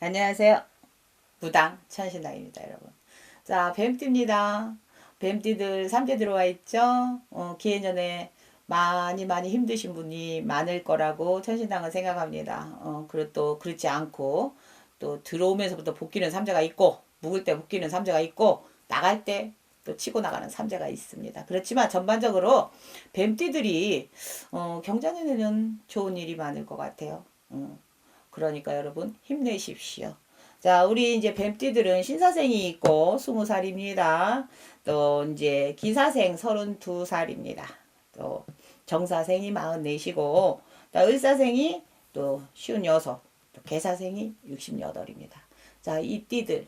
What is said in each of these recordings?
안녕하세요. 무당 천신당입니다, 여러분. 자, 뱀띠입니다. 뱀띠들 3대 들어와 있죠? 어, 기해년에 많이 많이 힘드신 분이 많을 거라고 천신당은 생각합니다. 어, 그리고 또 그렇지 않고 또 들어오면서부터 복귀는 삼재가 있고 묵을 때 복귀는 삼재가 있고 나갈 때 또 치고 나가는 삼재가 있습니다. 그렇지만 전반적으로 뱀띠들이 어, 경자년에는 좋은 일이 많을 것 같아요. 어, 그러니까 여러분 힘내십시오. 자, 우리 이제 뱀띠들은 신사생이 있고 20살입니다. 또 이제 기사생 32살입니다. 또 정사생이 44이고 또 을사생이 또 56, 또 개사생이 68입니다. 자, 이 띠들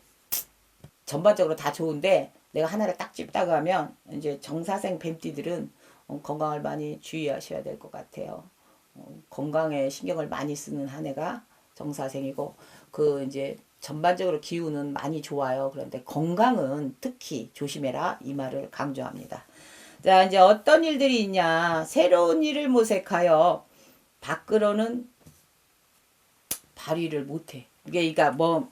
전반적으로 다 좋은데 내가 하나를 딱 찝다가 하면 이제 정사생 뱀띠들은 어, 건강을 많이 주의하셔야 될 것 같아요. 어, 건강에 신경을 많이 쓰는 한 해가 정사생이고 그 이제 전반적으로 기운은 많이 좋아요. 그런데 건강은 특히 조심해라 이 말을 강조합니다. 자 이제 어떤 일들이 있냐 새로운 일을 모색하여 밖으로는 발휘를 못해. 이게 그러니까 뭐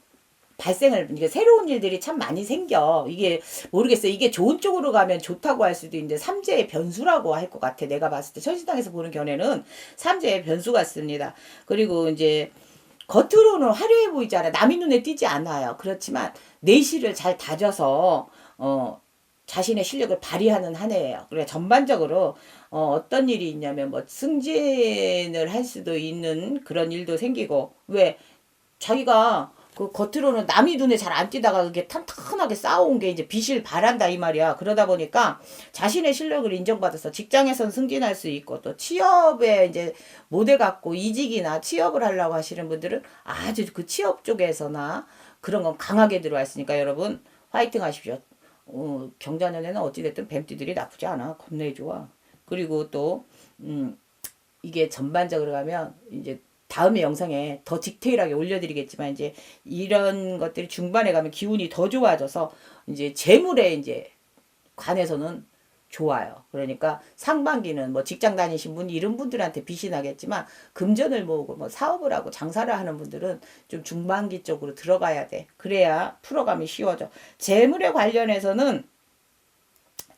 발생을 이게 새로운 일들이 참 많이 생겨. 이게 모르겠어요. 이게 좋은 쪽으로 가면 좋다고 할 수도 있는데 삼재의 변수라고 할 것 같아. 내가 봤을 때 천신당에서 보는 견해는 삼재의 변수 같습니다. 그리고 이제 겉으로는 화려해 않아. 남의 눈에 띄지 않아요. 그렇지만 내실을 잘 다져서 어 자신의 실력을 발휘하는 한 해예요. 그래 전반적으로 어, 어떤 일이 있냐면 뭐 승진을 할 수도 있는 그런 일도 생기고 왜 자기가 그 겉으로는 남이 눈에 잘 안 띄다가 그게 탄탄하게 쌓아온 게 이제 빛을 발한다 이 말이야. 그러다 보니까 자신의 실력을 인정받아서 직장에선 승진할 수 있고 또 취업에 이제 못해 갖고 이직이나 취업을 하려고 하시는 분들은 아주 그 취업 쪽에서나 그런 건 강하게 들어와 있으니까 여러분 화이팅 하십시오. 어, 경자년에는 어찌됐든 뱀띠들이 나쁘지 않아. 겁내 좋아. 그리고 또, 음, 이게 전반적으로 가면 이제 다음의 영상에 더 디테일하게 올려드리겠지만 이제 이런 것들이 중반에 가면 기운이 더 좋아져서 이제 재물에 이제 관해서는 좋아요. 그러니까 상반기는 뭐 직장 다니신 분 이런 분들한테 빛이 나겠지만 금전을 모으고 뭐 사업을 하고 장사를 하는 분들은 좀 중반기 쪽으로 들어가야 돼. 그래야 풀어감이 쉬워져. 재물에 관련해서는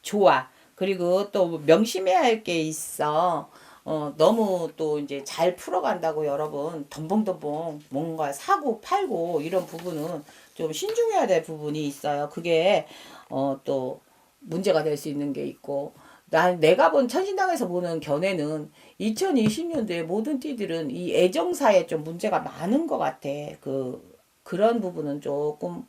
좋아. 그리고 또 명심해야 할 게 있어. 어, 너무 또 이제 잘 풀어간다고 여러분 덤벙덤벙 뭔가 사고 팔고 이런 부분은 좀 신중해야 될 부분이 있어요. 그게 어, 또 문제가 될 수 있는 게 있고 난 내가 본 천신당에서 보는 견해는 2020년도에 모든 띠들은 이 애정사에 좀 문제가 많은 것 같아. 그 그런 부분은 조금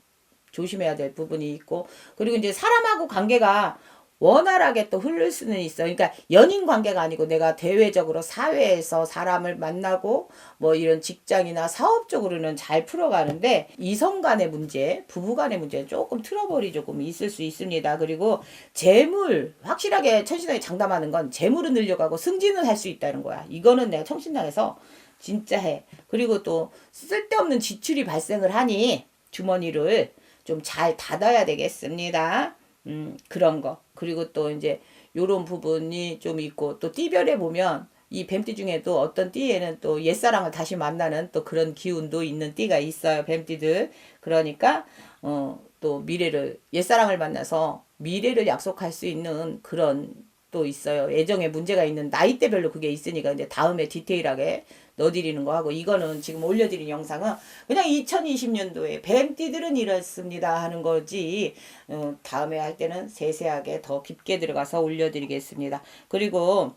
조심해야 될 부분이 있고 그리고 이제 사람하고 관계가 원활하게 또 흐를 수는 있어. 그러니까 연인 관계가 아니고 내가 대외적으로 사회에서 사람을 만나고 뭐 이런 직장이나 사업적으로는 잘 풀어가는데 이성 간의 문제, 부부 간의 문제 조금 트러블이 조금 있을 수 있습니다. 그리고 재물 확실하게 천신당에 장담하는 건 재물은 늘려가고 승진은 할 수 있다는 거야. 이거는 내가 천신당에서 진짜 해. 그리고 또 쓸데없는 지출이 발생을 하니 주머니를 좀 잘 닫아야 되겠습니다. 음, 그런 거. 그리고 또 이제 요런 부분이 좀 있고 또 띠별에 보면 이 뱀띠 중에도 어떤 띠에는 또 옛사랑을 다시 만나는 또 그런 기운도 있는 띠가 있어요. 뱀띠들. 그러니까 어, 또 미래를 옛사랑을 만나서 미래를 약속할 수 있는 그런 또 있어요. 애정에 문제가 있는 나이대별로 그게 있으니까 이제 다음에 디테일하게 넣어드리는 거 하고 이거는 지금 올려드린 영상은 그냥 2020년도에 뱀띠들은 이렇습니다 하는 거지 어, 다음에 할 때는 세세하게 더 깊게 들어가서 올려드리겠습니다. 그리고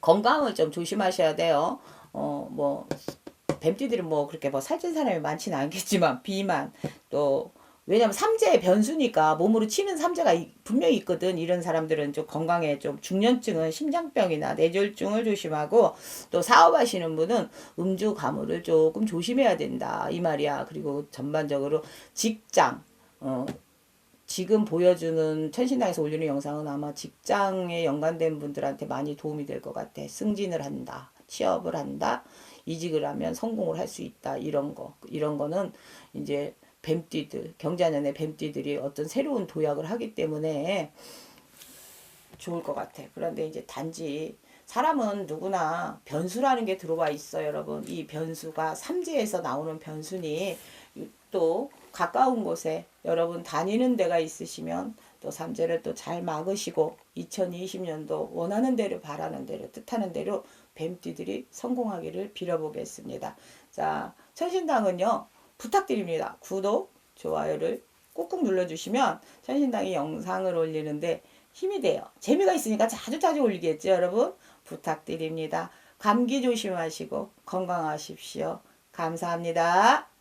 건강을 좀 조심하셔야 돼요. 어, 뭐, 뱀띠들은 뭐 그렇게 뭐 살찐 사람이 많지는 않겠지만, 비만, 또, 왜냐면 삼재의 변수니까 몸으로 치는 삼재가 이- 분명히 있거든. 이런 사람들은 좀 건강에 좀 중년증은 심장병이나 뇌졸중을 조심하고 또 사업하시는 분은 음주 가물을 조금 조심해야 된다. 이 말이야. 그리고 전반적으로 직장, 어, 지금 보여주는 천신당에서 올리는 영상은 아마 직장에 연관된 분들한테 많이 도움이 될 것 같아. 승진을 한다. 취업을 한다. 이직을 하면 성공을 할 수 있다. 이런 거. 이런 거는 이제 뱀띠들, 경자년의 뱀띠들이 어떤 새로운 도약을 하기 때문에 좋을 것 같아. 그런데 이제 단지 사람은 누구나 변수라는 게 들어와 있어요, 여러분. 이 변수가 삼재에서 나오는 변수니 또 가까운 곳에 여러분 다니는 데가 있으시면 또 삼재를 또 잘 막으시고 2020년도 원하는 대로 바라는 대로 뜻하는 대로 뱀띠들이 성공하기를 빌어보겠습니다. 자, 천신당은요. 부탁드립니다. 구독, 좋아요를 꾹꾹 눌러주시면 천신당이 영상을 올리는데 힘이 돼요. 재미가 있으니까 자주 자주 올리겠죠, 여러분? 부탁드립니다. 감기 조심하시고 건강하십시오. 감사합니다.